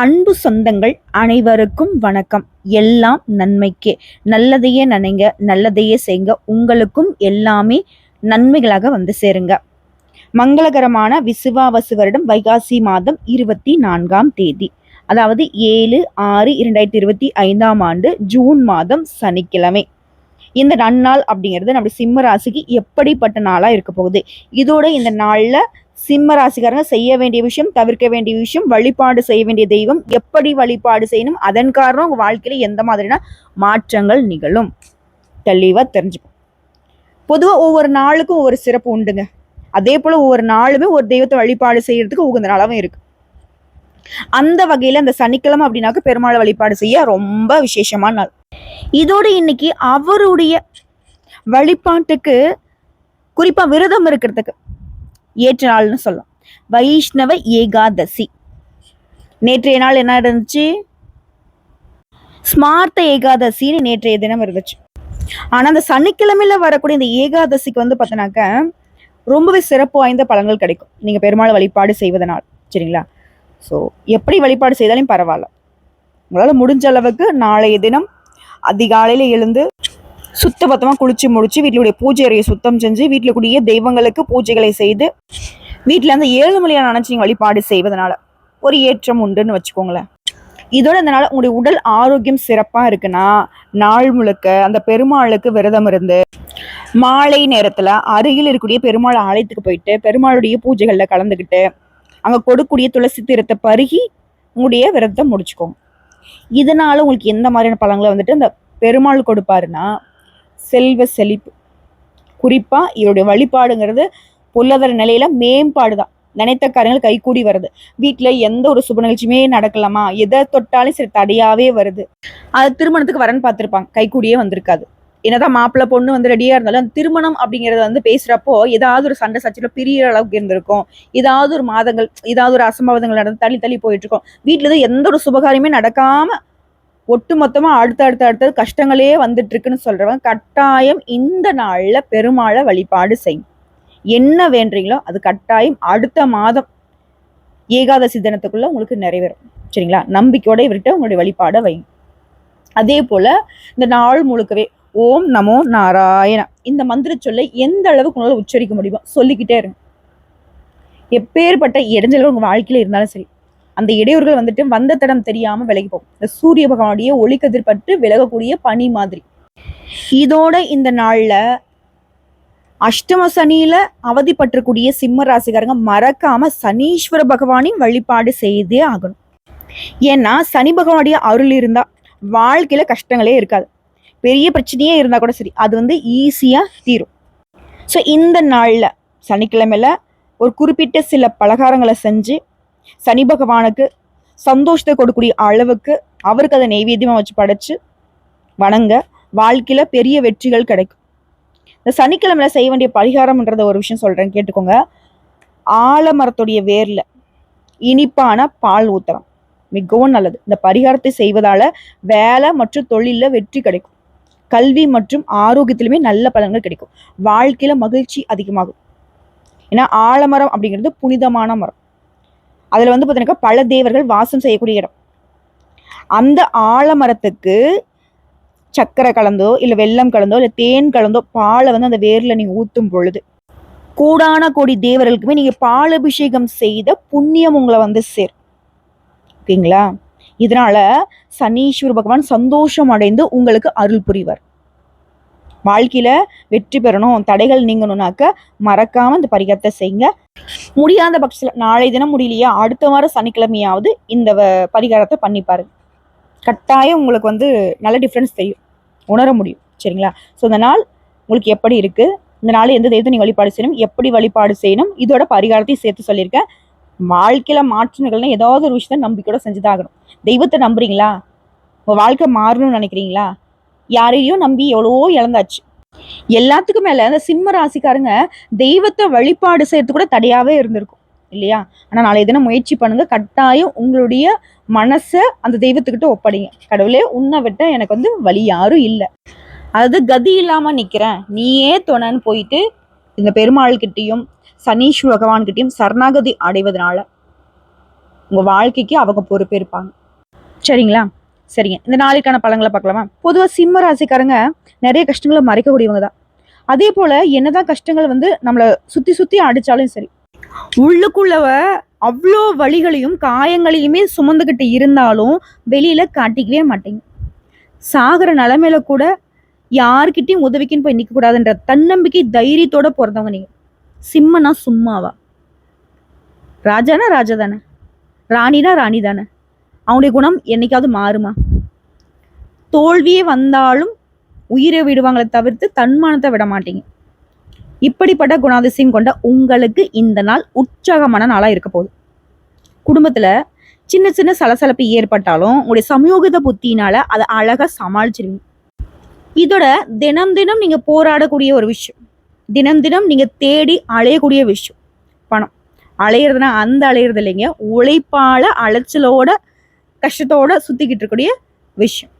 அன்பு சொந்தங்கள் அனைவருக்கும் வணக்கம். எல்லாம் நன்மைக்கே. நல்லதையே நினைங்க நல்லதையே செய்யுங்க உங்களுக்கும் எல்லாமே நன்மைகளாக வந்து சேருங்க. மங்களகரமான விசுவாவசு வருடம் வைகாசி மாதம் இருபத்தி நான்காம் தேதி. அதாவது ஏழு ஆறு இரண்டாயிரத்தி இருபத்தி ஐந்தாம் ஆண்டு ஜூன் மாதம் சனிக்கிழமை. இந்த நன்னாள் அப்படிங்கிறது நம்ம சிம்ம ராசிக்கு எப்படிப்பட்ட நாளாக இருக்க போகுது? இதோட இந்த நாளில் சிம்ம ராசிக்காரங்க செய்ய வேண்டிய விஷயம் தவிர்க்க வேண்டிய விஷயம் வழிபாடு செய்ய வேண்டிய தெய்வம். எப்படி வழிபாடு செய்யணும்? அதன் காரணம் உங்க வாழ்க்கையில எந்த மாதிரியான மாற்றங்கள் நிகழும்? தெளிவா தெரிஞ்சுப்போம் பொதுவா ஒவ்வொரு நாளுக்கும் ஒவ்வொரு சிறப்பு உண்டுங்க. அதே போல ஒவ்வொரு நாளுமே ஒரு தெய்வத்தை வழிபாடு செய்யறதுக்கு உகந்த நாளாகவும் இருக்கு. அந்த வகையில அந்த சனிக்கிழமை அப்படின்னாக்க பெருமாள் வழிபாடு செய்ய ரொம்ப விசேஷமான நாள். இதோட இன்னைக்கு அவருடைய வழிபாட்டுக்கு குறிப்பா விரதம் இருக்கிறதுக்கு ஏற்ற நாள்னு சொல்லலாம். வைஷ்ணவ ஏகாதசி. நேற்றைய நாள் என்ன இருந்துச்சு ஸ்மார்த்த ஏகாதசின்னு நேற்றைய தினம் இருந்துச்சு. ஆனா அந்த சனிக்கிழமையில வரக்கூடிய இந்த ஏகாதசிக்கு வந்து பார்த்தோன்னாக்க ரொம்பவே சிறப்பு வாய்ந்த பலன்கள் கிடைக்கும். நீங்க பெருமாள் வழிபாடு செய்வதனால் சரிங்களா? ஸோ எப்படி வழிபாடு செய்தாலும் பரவாயில்ல. உங்களால் முடிஞ்ச அளவுக்கு நாளைய தினம் அதிகாலையில் எழுந்து சுத்தபத்தமாக குளிச்சு முடிச்சு வீட்டிலுடைய பூஜை அறையை சுத்தம் செஞ்சு வீட்டில் கூடிய தெய்வங்களுக்கு பூஜைகளை செய்து வீட்டில் அந்த ஏழு மலையான நினச்சி நீங்கள் வழிபாடு செய்வதனால ஒரு ஏற்றம் உண்டுன்னு வச்சுக்கோங்களேன். இதோட அதனால உங்களுடைய உடல் ஆரோக்கியம் சிறப்பாக இருக்குன்னா நாள் முழுக்க அந்த பெருமாளுக்கு விரதம் இருந்து மாலை நேரத்தில் அருகில் இருக்கக்கூடிய பெருமாள் ஆலயத்துக்கு போயிட்டு பெருமாளுடைய பூஜைகளில் கலந்துக்கிட்டு அங்கே கொடுக்கக்கூடிய துளசி தீரத்தை பருகி உங்களுடைய விரதத்தை முடிச்சுக்கோங்க. இதனால உங்களுக்கு எந்த மாதிரியான பழங்களை வந்துட்டு அந்த பெருமாள் கொடுப்பாருன்னா செல்வ செழிப்பு. குறிப்பா இவருடைய வழிபாடுங்கிறது பொருளாதார நிலையில மேம்பாடு தான் நினைத்த காரியங்கள் கைகூடி வருது. வீட்டில் எந்த ஒரு சுப நிகழ்ச்சியுமே நடக்கலாமா? எதை தொட்டாலும் சரி தடையாவே வருது. அது திருமணத்துக்கு வரன்னு பார்த்திருப்பாங்க. கைகூடியே வந்திருக்காது. என்னதான் மாப்பிள்ளை பொண்ணு வந்து ரெடியாக இருந்தாலும் அந்த திருமணம் அப்படிங்கிறத வந்து பேசுகிறப்போ ஏதாவது ஒரு சண்டை சச்சில பிரியிற அளவுக்கு இருந்திருக்கும். ஏதாவது ஒரு மாதங்கள் ஏதாவது ஒரு அசம்பாவிதங்கள் நடந்து தள்ளி தள்ளி போயிட்டு இருக்கோம். வீட்டில் இருந்து எந்த ஒரு சுபகாரியமே நடக்காமல் ஒட்டுமொத்தமாக அடுத்த அடுத்த அடுத்தது கஷ்டங்களே வந்துட்டு இருக்குன்னு சொல்றவங்க கட்டாயம் இந்த நாள்ல பெருமாளை வழிபாடு செய்யும் என்ன வேண்டீங்களோ அது கட்டாயம் அடுத்த மாதம் ஏகாதசி தினத்துக்குள்ள உங்களுக்கு நிறைவேறும். சரிங்களா? நம்பிக்கையோட இவர்கிட்ட உங்களுடைய வழிபாடை வைங்க. அதே போல இந்த நாள் முழுக்கவே ஓம் நமோ நாராயண. இந்த மந்திர சொல்லை எந்த அளவுக்கு உங்களால் உச்சரிக்க முடியுமோ சொல்லிக்கிட்டே இருங்க. எப்பேற்பட்ட இடைஞ்சல்கள் உங்க வாழ்க்கையில இருந்தாலும் சரி. அந்த இடையூறுகள் வந்துட்டு வந்த தடம் தெரியாம விலகி போகும். இந்த சூரிய பகவானுடைய ஒளிக்கதிர்பட்டு விலகக்கூடிய பனி மாதிரி. இதோட இந்த நாள்ல அஷ்டம சனியில அவதிப்பட்டிருக்கூடிய சிம்ம ராசிக்காரங்க மறக்காம சனீஸ்வர பகவானின் வழிபாடு செய்தே ஆகணும். ஏன்னா சனி பகவானுடைய அருள் இருந்தா வாழ்க்கையில கஷ்டங்களே இருக்காது. பெரிய பிரச்சனையே இருந்தா கூட சரி அது வந்து ஈஸியா தீரும். ஸோ இந்த நாள்ல சனிக்கிழமையில ஒரு குறிப்பிட்ட சில பலகாரங்களை செஞ்சு சனி பகவானுக்கு சந்தோஷத்தை கொடுக்கக்கூடிய அளவுக்கு அவருக்கு அதை நெய்வேத்தியமாக வச்சு படைச்சு வணங்க. வாழ்க்கையில பெரிய வெற்றிகள் கிடைக்கும். இந்த சனிக்கிழமையில செய்ய வேண்டிய பரிகாரம்ன்றத ஒரு விஷயம் சொல்றேன் கேட்டுக்கோங்க. ஆலமரத்துடைய வேர்ல இனிப்பான பால் ஊத்தலாம் மிகவும் நல்லது. இந்த பரிகாரத்தை செய்வதால வேலை மற்றும் தொழில வெற்றி கிடைக்கும். கல்வி மற்றும் ஆரோக்கியத்திலுமே நல்ல பலன்கள் கிடைக்கும். வாழ்க்கையில மகிழ்ச்சி அதிகமாகும். ஏன்னா ஆலமரம் அப்படிங்கிறது புனிதமான மரம். அதில் வந்து பார்த்தீங்கன்னா பல தேவர்கள் வாசம் செய்யக்கூடிய இடம். அந்த ஆலமரத்துக்கு சக்கரை கலந்தோ இல்லை வெல்லம் கலந்தோ இல்லை தேன் கலந்தோ பாலை வந்து அந்த வேரில் நீங்கள் ஊற்றும் பொழுது கூடான கோடி தேவர்களுக்குமே நீங்கள் பால் அபிஷேகம் செய்த புண்ணியம் உங்களை வந்து சேர் ஓகேங்களா? இதனால சனீஸ்வர பகவான் சந்தோஷம் அடைந்து உங்களுக்கு அருள் புரிவார். வாழ்க்கையில் வெற்றி பெறணும் தடைகள் நீங்கணும்னாக்க மறக்காமல் இந்த பரிகாரத்தை செய்யுங்க. முடியாத பட்சத்தில் நாளை தினம் முடியலையா அடுத்த வாரம் சனிக்கிழமையாவது இந்த வ- பரிகாரத்தை பண்ணி பாருங்க. கட்டாயம் உங்களுக்கு வந்து நல்ல டிஃப்ரென்ஸ் தெரியும். உணர முடியும். சரிங்களா? ஸோ இந்த நாள் உங்களுக்கு எப்படி இருக்குது இந்த நாள் எந்த தெய்வத்தை நீ வழிபாடு செய்யணும்? எப்படி வழிபாடு செய்யணும்? இதோட பரிகாரத்தையும் சேர்த்து சொல்லியிருக்கேன். வாழ்க்கையில் மாற்றங்கள்னா ஏதாவது ஒரு விஷயத்த நம்பிக்கையோட செஞ்சுதாகணும் தெய்வத்தை நம்புறீங்களா? உங்கள் வாழ்க்கை மாறணும்னு நினைக்கிறீங்களா? யாரையும் நம்பி எவ்வளவோ இழந்தாச்சு. எல்லாத்துக்கும் மேல அந்த சிம்ம ராசிக்காரங்க தெய்வத்தை வழிபாடு செய்யறது கூட தடையாவே இருந்திருக்கும் இல்லையா? ஆனா நாளைய தினம் முயற்சி பண்ணுங்க. கட்டாயம் உங்களுடைய மனசை அந்த தெய்வத்துக்கிட்ட ஒப்படைங்க. கடவுளே உன்னை விட்ட எனக்கு வந்து வழி யாரும் இல்லை. அதாவது கதி இல்லாம நிக்கிறேன். நீயே துணைன்னு போயிட்டு இந்த பெருமாள் கிட்டயும் சனீஸ்வர பகவான்கிட்டேயும் சரணாகதி அடைவதனால உங்க வாழ்க்கைக்கு அவங்க பொறுப்பேற்பாங்க. சரிங்களா? சரிங்க. இந்த நாளைக்கான பழங்களை பார்க்கலாமா? பொதுவாக சிம்ம ராசிக்காரங்க நிறைய கஷ்டங்களை மறைக்கக்கூடியவங்க தான் அதே போல் என்னதான் கஷ்டங்கள் வந்து நம்மளை சுற்றி சுற்றி அடித்தாலும் சரி உள்ளுக்குள்ளவ அவ்வளோ வழிகளையும் காயங்களையுமே சுமந்துக்கிட்டு இருந்தாலும் வெளியில் காட்டிக்கவே மாட்டேங்க. சாகிற நிலமையில கூட யார்கிட்டையும் உதவிக்குன்னு போய் நிற்கக்கூடாதுன்ற தன்னம்பிக்கை தைரியத்தோட பிறந்தவங்க நீங்கள் சிம்மனா சும்மாவா? ராஜானா ராஜா தானே ராணினா ராணி தானே அவனுடைய குணம் என்னைக்காவது மாறுமா? தோல்வியே வந்தாலும் உயிரை விடுவாங்களே தவிர்த்து தன்மானத்தை விட மாட்டீங்க. இப்படிப்பட்ட குணாதிசயம் கொண்ட உங்களுக்கு இந்த நாள் உற்சாகமான நாளாக இருக்க போகுது. குடும்பத்தில் சின்ன சின்ன சலசலப்பு ஏற்பட்டாலும் உங்களுடைய சமயோகித புத்தினால அதை அழகாக சமாளிச்சிருவீங்க. இதோட தினம் தினம் நீங்கள் போராடக்கூடிய ஒரு விஷயம். தினம் தினம் நீங்கள் தேடி அலையக்கூடிய விஷயம். பணம். அலையிறதுனா அந்த அலையிறது இல்லைங்க. உழைப்பால அலைச்சலோட கஷ்டத்தோட சுற்றிக்கிட்டு இருக்கக்கூடிய விஷயம்.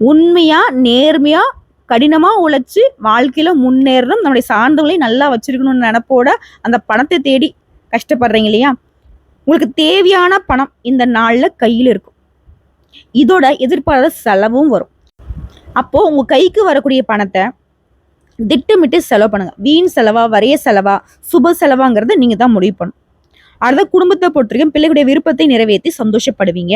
உண்மையாக நேர்மையாக கடினமாக உழைச்சி வாழ்க்கையில் முன்னேறணும் நம்முடைய சார்ந்தவங்களையும் நல்லா வச்சுருக்கணும்னு நினப்போட அந்த பணத்தை தேடி கஷ்டப்படுறீங்க இல்லையா? உங்களுக்கு தேவையான பணம் இந்த நாளில் கையில் இருக்கும். இதோட எதிர்பாராத செலவும் வரும். அப்போது உங்கள் கைக்கு வரக்கூடிய பணத்தை திட்டமிட்டு செலவு பண்ணுங்கள் வீண் செலவா வரைய செலவா சுப செலவாங்கிறத நீங்கள் தான் முடிவு பண்ணணும். அடுத்த குடும்பத்தை பொறுத்தவரைக்கும் பிள்ளைகளுடைய விருப்பத்தை நிறைவேற்றி சந்தோஷப்படுவீங்க.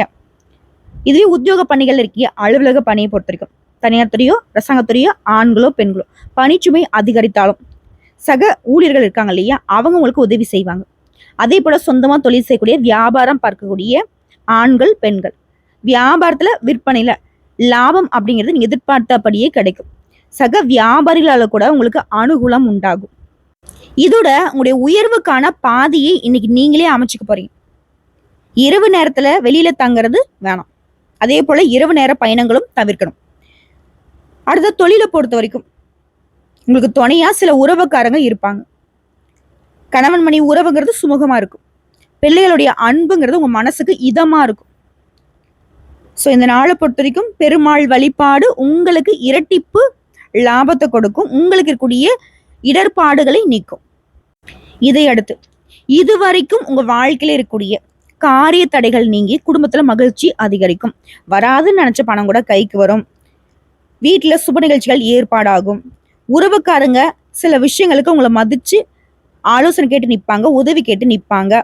இதுவே உத்தியோக பணிகள் இருக்கீங்க. அலுவலக பணியை பொறுத்த வரைக்கும் தனியார் துறையோ அரசாங்கத்துறையோ ஆண்களோ பெண்களோ பணிச்சுமை அதிகரித்தாலும் சக ஊழியர்கள் இருக்காங்க இல்லையா? அவங்க உங்களுக்கு உதவி செய்வாங்க. அதே போல சொந்தமாக தொழில் செய்யக்கூடிய வியாபாரம் பார்க்கக்கூடிய ஆண்கள் பெண்கள். வியாபாரத்தில் விற்பனையில் லாபம் அப்படிங்கிறது எதிர்பார்த்தபடியே கிடைக்கும். சக வியாபாரிகளால் கூட உங்களுக்கு அனுகூலம் உண்டாகும். இதோட உங்களுடைய உயர்வுக்கான பாதையை இன்னைக்கு நீங்களே அமைச்சுக்க போறீங்க. இரவு நேரத்துல வெளியில தங்குறது வேணாம். அதே போல இரவு நேர பயணங்களும் தவிர்க்கணும். அடுத்த தொழிலை பொறுத்த வரைக்கும் உங்களுக்கு துணையா சில உறவுக்காரங்க இருப்பாங்க. கணவன் மணி உறவுங்கிறது சுமூகமா இருக்கும். பிள்ளைகளுடைய அன்புங்கிறது உங்க மனசுக்கு இதமா இருக்கும். ஸோ இந்த நாளை பொறுத்த வரைக்கும் பெருமாள் வழிபாடு உங்களுக்கு இரட்டிப்பு லாபத்தை கொடுக்கும். உங்களுக்கு இருக்கக்கூடிய இடர்பாடுகளை நீக்கும். இதை அடுத்து இதுவரைக்கும் உங்க வாழ்க்கையில இருக்கக்கூடிய காரிய தடைகள் நீங்கி குடும்பத்துல மகிழ்ச்சி அதிகரிக்கும். வராதுன்னு நினைச்ச பணம் கூட கைக்கு வரும். வீட்டுல சுப நிகழ்ச்சிகள் ஏற்பாடாகும். உறவுக்காரங்க சில விஷயங்களுக்கு உங்களை மதிச்சு ஆலோசனை கேட்டு நிற்பாங்க உதவி கேட்டு நிற்பாங்க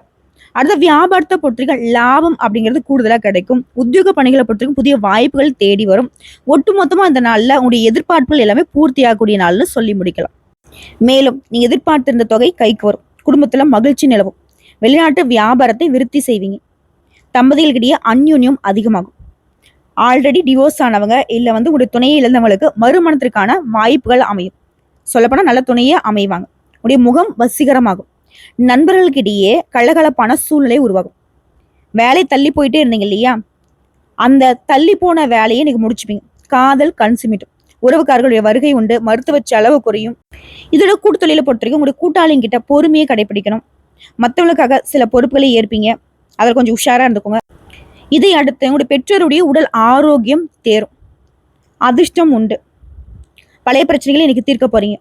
அடுத்த வியாபாரத்தை பொறுத்தவரைக்கும் லாபம் அப்படிங்கிறது கூடுதலாக கிடைக்கும். உத்தியோக பணிகளை பொறுத்தவரைக்கும் புதிய வாய்ப்புகள் தேடி வரும். ஒட்டுமொத்தமாக இந்த நாளில் உங்களுடைய எதிர்பார்ப்புகள் எல்லாமே பூர்த்தியாகக்கூடிய நாள்னு சொல்லி முடிக்கலாம். மேலும் நீ எதிர்பார்த்திருந்த தொகை கைக்கு வரும். குடும்பத்தில் மகிழ்ச்சி நிலவும். வெளிநாட்டு வியாபாரத்தை விருத்தி செய்வீங்க. தம்பதிகளுக்கிடையே அந்யோன்யம் அதிகமாகும். ஆல்ரெடி டிவோர்ஸ் ஆனவங்க இல்லை வந்து உங்களுடைய துணையை இழந்தவங்களுக்கு மறுமணத்திற்கான வாய்ப்புகள் அமையும். சொல்லப்போனால் நல்ல துணையே அமைவாங்க. உடைய முகம் வசீகரமாகும். நண்பர்களுக்கிடையே கலகலப்பான சூழ்நிலை உருவாகும். வேலை தள்ளி போயிட்டே இருந்தீங்க இல்லையா? அந்த தள்ளி போன வேலையை நீங்கள் முடிச்சுப்பீங்க. காதல் கண் சிமிட்டும். உறவுக்காரர்களுடைய வருகை உண்டு மருத்துவ செலவு குறையும். இதோட கூட்டுத்தொழில பொறுத்த வரைக்கும் உங்களுடைய கூட்டாளிங்கிட்ட பொறுமையை கடைபிடிக்கணும். மற்றவங்களுக்காக சில பொறுப்புகளை ஏற்பீங்க. அதில் கொஞ்சம் உஷாரா இருந்துக்கோங்க. இதை அடுத்து உங்களுடைய பெற்றோருடைய உடல் ஆரோக்கியம் தேரும். அதிர்ஷ்டம் உண்டு. பழைய பிரச்சனைகளை இன்னைக்கு தீர்க்க போறீங்க.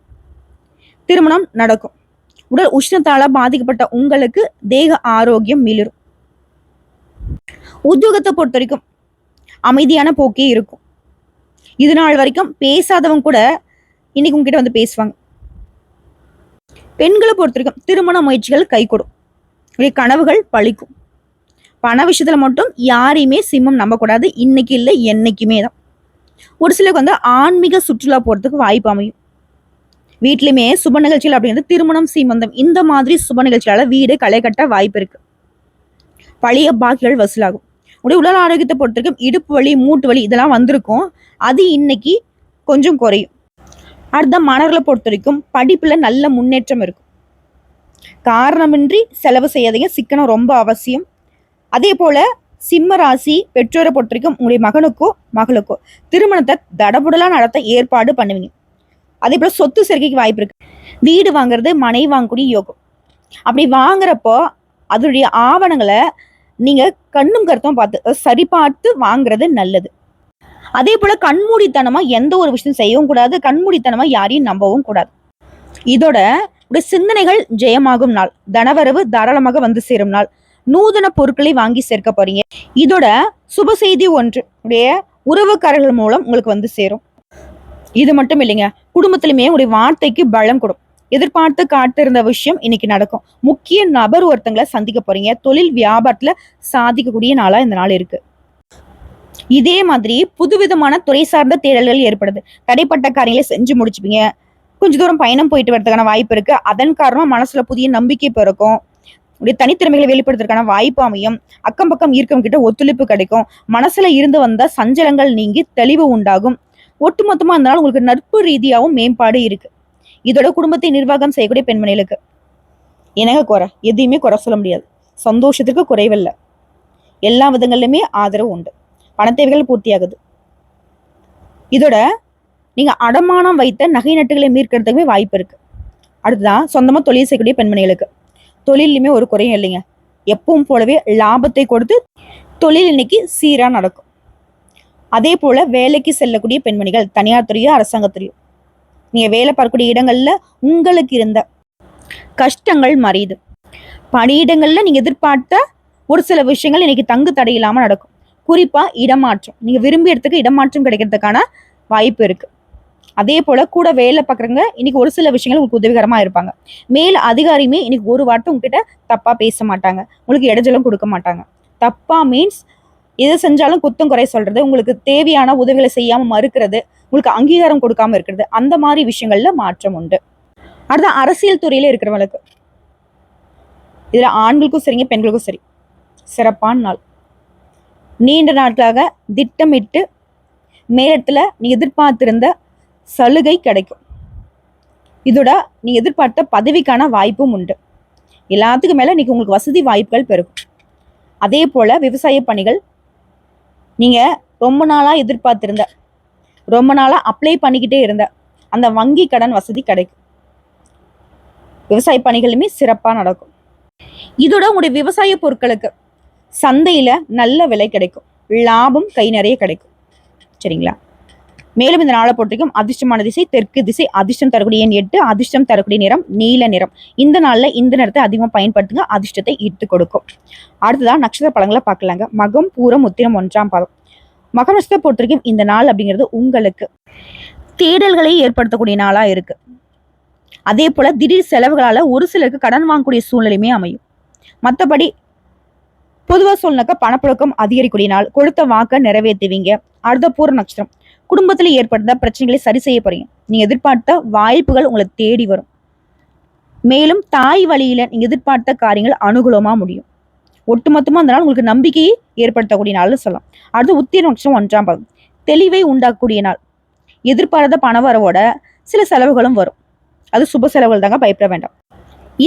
திருமணம் நடக்கும். உடல் உஷ்ணத்தால பாதிக்கப்பட்ட உங்களுக்கு தேக ஆரோக்கியம் மிளிரும். உத்தியோகத்தை பொறுத்த வரைக்கும் அமைதியான போக்கே இருக்கும். இது நாள் வரைக்கும் பேசாதவங்க கூட இன்னைக்கு உங்ககிட்ட வந்து பேசுவாங்க. பெண்களை பொறுத்த வரைக்கும் திருமண முயற்சிகள் கைகூடும். உங்களுடைய கனவுகள் பழிக்கும். பண விஷயத்துல மட்டும் யாரையுமே சிம்மம் நம்பக்கூடாது. இன்னைக்கு இல்லை என்னைக்குமே தான். ஒரு சிலருக்கு வந்து ஆன்மீக சுற்றுலா போறதுக்கு வாய்ப்பு அமையும். வீட்லையுமே சுப நிகழ்ச்சிகள் அப்படிங்கிறது திருமணம் சீமந்தம் இந்த மாதிரி சுப நிகழ்ச்சியால வீடு களை கட்ட வாய்ப்பு இருக்கு. பழைய பாக்கிகள் வசூலாகும். உடைய உடல் ஆரோக்கியத்தை பொறுத்த வரைக்கும் இடுப்பு வலி மூட்டு வலி இதெல்லாம் வந்திருக்கும். அது இன்னைக்கு கொஞ்சம் குறையும். அடுத்த மாணவர்களை பொறுத்த வரைக்கும் படிப்புல நல்ல முன்னேற்றம் இருக்கும். காரணமின்றி செலவு செய்யாதீங்க சிக்கனம் ரொம்ப அவசியம். அதே போல சிம்ம ராசி பெற்றோரை பொறுத்த வரைக்கும் உங்களுடைய மகனுக்கோ மகளுக்கோ திருமணத்தை தடபுடலா நடத்த ஏற்பாடு பண்ணுவீங்க. அதே போல சொத்து சேர்க்கைக்கு வாய்ப்பு இருக்கு. வீடு வாங்குறது மனை வாங்கக்கூடிய யோகம். அப்படி வாங்குறப்போ அதனுடைய ஆவணங்களை நீங்கள் கண்ணும் கருத்தும் பார்த்து சரி பார்த்து வாங்குறது நல்லது. அதே போல் கண்மூடித்தனமாக எந்த ஒரு விஷயம் செய்யவும் கூடாது கண்மூடித்தனமாக யாரையும் நம்பவும் கூடாது. இதோட உடைய சிந்தனைகள் ஜெயமாகும் நாள் தனவரவு தாராளமாக வந்து சேரும் நாள். நூதன பொருட்களை வாங்கி சேர்க்க போறீங்க. இதோட சுப செய்தி ஒன்று உடைய உறவுக்காரர்கள் மூலம் உங்களுக்கு வந்து சேரும். இது மட்டும் இல்லைங்க குடும்பத்திலுமே உடைய வார்த்தைக்கு பலம் கொடுக்கும் எதிர்பார்த்து காத்திருந்த விஷயம் இன்னைக்கு நடக்கும். முக்கிய நபர் ஒருத்தங்களை சந்திக்க போறீங்க. தொழில் வியாபாரத்துல சாதிக்கக்கூடிய நாளா இந்த நாள் இருக்கு. இதே மாதிரி புதுவிதமான துறை சார்ந்த தேடல்கள் ஏற்படுது. தடைப்பட்ட காரியங்களை செஞ்சு முடிச்சுப்பீங்க. கொஞ்ச தூரம் பயணம் போயிட்டு வரதுக்கான வாய்ப்பு இருக்கு. அதன் காரணமா மனசுல புதிய நம்பிக்கை பிறக்கும். உடைய தனித்திறமைகளை வெளிப்படுத்துறதுக்கான வாய்ப்பு அமையும். அக்கம் பக்கம் ஈர்க்கம் கிட்ட ஒத்துழைப்பு கிடைக்கும். மனசுல இருந்து வந்த சஞ்சலங்கள் நீங்கி தெளிவு உண்டாகும். ஒட்டுமொத்தமா அந்த நாள் உங்களுக்கு நட்பு ரீதியாகவும் மேம்பாடு இருக்கு. இதோட குடும்பத்தை நிர்வாகம் செய்யக்கூடிய பெண்மணிகளுக்கு. என்னங்க குறை. எதையுமே குறை சொல்ல முடியாது. சந்தோஷத்துக்கு குறைவில்லை. எல்லா விதங்கள்லையுமே ஆதரவு உண்டு. பண தேவைகள் பூர்த்தியாகுது. இதோட நீங்கள் அடமானம் வைத்த நகை நட்டுகளை மீட்கிறதுக்குமே வாய்ப்பு இருக்கு. அடுத்ததான் சொந்தமாக தொழில் செய்யக்கூடிய பெண்மணிகளுக்கு. தொழிலுமே ஒரு குறையும் இல்லைங்க. எப்பவும் போலவே லாபத்தை கொடுத்து தொழில் இன்னைக்கு சீராக நடக்கும். அதே போல வேலைக்கு செல்லக்கூடிய பெண்மணிகள் தனியார் துறையோ அரசாங்கத்துறையோ நீங்க வேலை பார்க்கக்கூடிய இடங்கள்ல உங்களுக்கு இருந்த கஷ்டங்கள் மறையுது பணியிடங்கள்ல நீங்க எதிர்பார்த்த ஒரு சில விஷயங்கள் இன்னைக்கு தங்கு தடையில்லாமல் நடக்கும். குறிப்பா இடமாற்றம். நீங்க விரும்பிய இடத்துக்கு இடமாற்றம் கிடைக்கிறதுக்கான வாய்ப்பு இருக்கு. அதே போல கூட வேலை பார்க்குறவங்க இன்னைக்கு ஒரு சில விஷயங்கள் உங்களுக்கு உதவிகரமாக இருப்பாங்க. மேல் அதிகாரியுமே இன்னைக்கு ஒரு வார்த்தை உங்ககிட்ட தப்பாக பேச மாட்டாங்க. உங்களுக்கு இடைஞ்சலும் கொடுக்க மாட்டாங்க. தப்பா மீன்ஸ் எது செஞ்சாலும் குத்தம் குறை சொல்றது உங்களுக்கு தேவையான உதவிகளை செய்யாம மறுக்கிறது உங்களுக்கு அங்கீகாரம் கொடுக்காம இருக்கிறது அந்த மாதிரி விஷயங்கள்ல மாற்றம் உண்டு. அடுத்த அரசியல் துறையில இருக்கிறவங்களுக்கு. இதுல ஆண்களுக்கும் சரிங்க பெண்களுக்கும் சரி. சிறப்பான நாள். நீண்ட நாட்களாக திட்டமிட்டு மேலிடத்துல நீ எதிர்பார்த்திருந்த சலுகை கிடைக்கும். இதோட நீ எதிர்பார்த்த பதவிக்கான வாய்ப்பும் உண்டு. எல்லாத்துக்கும் மேல இன்றைக்கி உங்களுக்கு வசதி வாய்ப்புகள் பெருகும். அதே போல விவசாய பணிகள் நீங்க ரொம்ப நாளா எதிர்பார்த்திருந்த ரொம்ப நாளா அப்ளை பண்ணிக்கிட்டே இருந்த அந்த வங்கி கடன் வசதி கிடைக்கும். விவசாய பணிகளுமே சிறப்பா நடக்கும். இதோட உங்களுடைய விவசாய பொருட்களுக்கு சந்தையில நல்ல விலை கிடைக்கும். லாபம் கை நிறைய கிடைக்கும். சரிங்களா? மேலும் இந்த நாளை பொறுத்தவரைக்கும் அதிர்ஷ்டமான திசை தெற்கு திசை அதிர்ஷ்டம் தரக்கூடிய எண் எட்டு அதிர்ஷ்டம் தரக்கூடிய நிறம் நீல நிறம். இந்த நாளில் இந்த நிறத்தை அதிகமாக பயன்படுத்துங்க அதிர்ஷ்டத்தை ஈர்த்து கொடுக்கும். அடுத்ததான் நட்சத்திர பழங்களை பார்க்கலாங்க. மகம் பூரம் உத்திரம் ஒன்றாம் பாதம். மகம் நட்சத்திர பொறுத்தவரைக்கும் இந்த நாள் அப்படிங்கிறது உங்களுக்கு தேடல்களை ஏற்படுத்தக்கூடிய நாளா இருக்கு. அதே போல திடீர் செலவுகளால் ஒரு சிலருக்கு கடன் வாங்கக்கூடிய சூழ்நிலையுமே அமையும். மற்றபடி பொதுவாக சொல்லனாக்கா பணப்புழக்கம் அதிகரிக்கூடிய நாள். கொடுத்த வாக்க நிறைவேற்றுவீங்க. அடுத்த பூர நட்சத்திரம். குடும்பத்தில் ஏற்படுத்த பிரச்சனைகளை சரி செய்ய போறீங்க. நீங்கள் எதிர்பார்த்த வாய்ப்புகள் உங்களை தேடி வரும். மேலும் தாய் வழியில் நீங்கள் எதிர்பார்த்த காரியங்கள் அனுகூலமாக முடியும். ஒட்டுமொத்தமாக அந்த நாள் உங்களுக்கு நம்பிக்கையை ஏற்படுத்தக்கூடிய நாள்னு சொல்லலாம். அடுத்து உத்திர நட்சத்திரம் ஒன்றாம் பாகம் தெளிவை உண்டாக்கக்கூடிய நாள். எதிர்பாராத பண வரவோட சில செலவுகளும் வரும். அது சுப செலவுகள் தாங்க பயப்பட வேண்டாம்.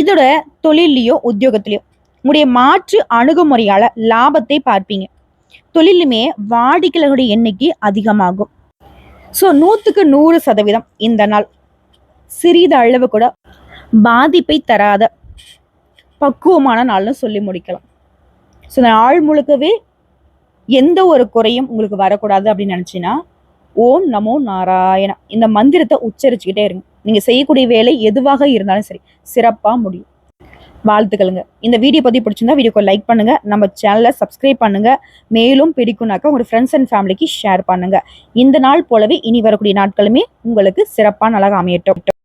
இதோட தொழிலையோ உத்தியோகத்திலையோ உங்களுடைய மாற்று அணுகுமுறையால் லாபத்தை பார்ப்பீங்க. தொழிலுமே வாடிக்கையாளர்களுடைய எண்ணிக்கை அதிகமாகும். ஸோ நூற்றுக்கு நூறு சதவீதம் இந்த நாள். சிறிது அளவு கூட பாதிப்பை தராத பக்குவமான நாள்னு சொல்லி முடிக்கலாம். ஸோ இந்த நாள் முழுக்கவே எந்த ஒரு குறையும் உங்களுக்கு வரக்கூடாது அப்படின்னு நினச்சின்னா ஓம் நமோ நாராயணா. இந்த மந்திரத்தை உச்சரிச்சுக்கிட்டே இருங்க. நீங்கள் செய்யக்கூடிய வேலை எதுவாக இருந்தாலும் சரி சிறப்பாக முடியும். வாழ்த்துக்களுங்க. இந்த வீடியோ பற்றி பிடிச்சிருந்தா வீடியோக்கு லைக் பண்ணுங்க. நம்ம சேனலை சப்ஸ்கிரைப் பண்ணுங்க. மேலும் பிடிக்கும்னாக்கா உங்கள் ஃப்ரெண்ட்ஸ் அண்ட் ஃபேமிலிக்கு ஷேர் பண்ணுங்க. இந்த நாள் போலவே இனி வரக்கூடிய நாட்களுமே உங்களுக்கு சிறப்பான அழகாக அமையட்டும்.